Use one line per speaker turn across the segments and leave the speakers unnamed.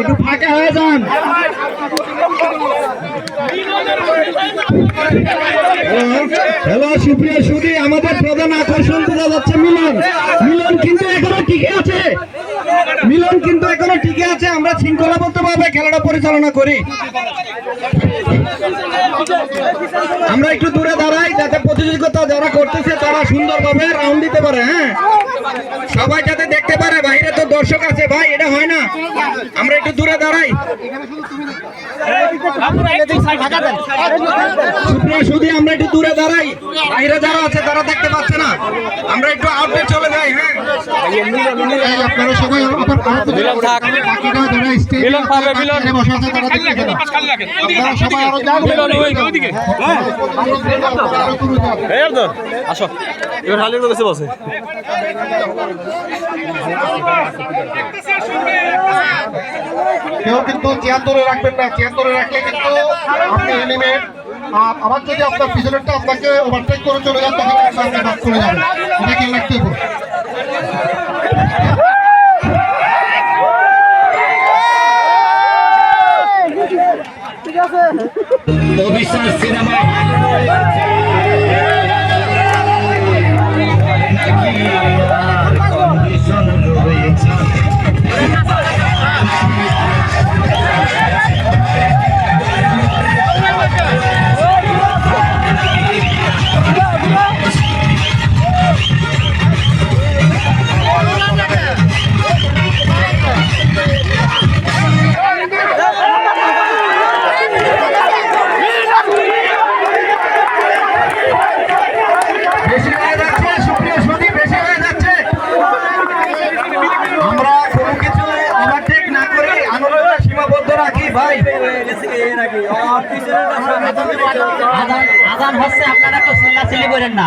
একটু ফাঁকা হয়ে যান। হ্যালো সুপ্রিয় সুদী, আমাদের প্রধান আকর্ষণ বোঝা যাচ্ছে মিলন। মিলন কিন্তু এখনও টিকে আছে। মিলন কিন্তু এখনও টিকে আছে। আমরা শৃঙ্খলাবদ্ধ ভাবে খেলাটা পরিচালনা করি। আমরা একটু দূরে দাঁড়াই, যাতে প্রতিযোগিতা যারা করতেছে তারা সুন্দরভাবে রাউন্ড দিতে পারে হ্যাঁ? সবাই যাতে পারে বাইরে তো দর্শক আছে ভাই এটা হয় না। আমরা একটু দূরে দাঁড়াই। সুপ্রিয় সুদী আমরা একটু দূরে দাঁড়াই। বাইরে যারা আছে তারা দেখতে পাচ্ছে না। আমরা একটু আউটে চলে যাই হ্যাঁ। আপনারা সবাই
তো আসো এবার হালির কাছে বসে।
কেউ কিন্তু চেয়ার ধরে রাখবেন না চেয়ার ধরে রাখলে কিন্তু আপনি আর আবার যদি আপনার পিছনেরটা আপনাকে ওভারটেক করে চলে যান, তখন আপনার চলে যাবে এটা খেয়াল রাখতে হবে ভাই
আজান হচ্ছে আপনারা তো চিল্লাচিল্লি করেন না।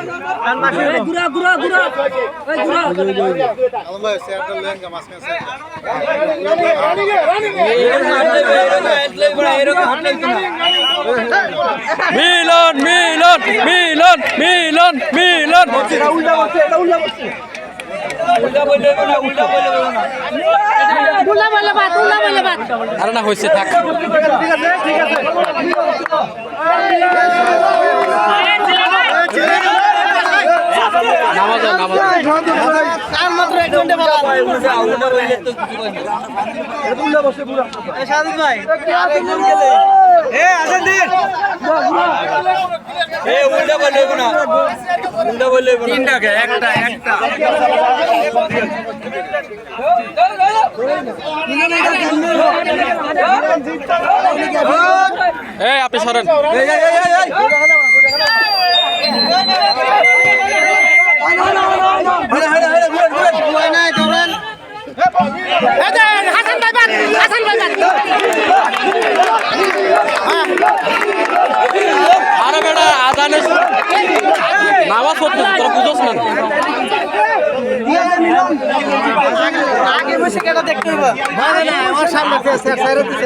ওই ঘুরা
মিলন মিলন মিলন মিলন মিলন। আরে না হয়েছে থাক। নামাজ নামাজ তিনটাকে একটা একটা। এই আপনি সরেন।
হাসান ভাই বাদ হাসান ভাই বাদ।
আরে বেটা আদানে নামাজ পড়তে তোরা বুঝোস না।
আগে বসে কেটা দেখতে হইব? আমার সামনে স্যার স্যার দিছে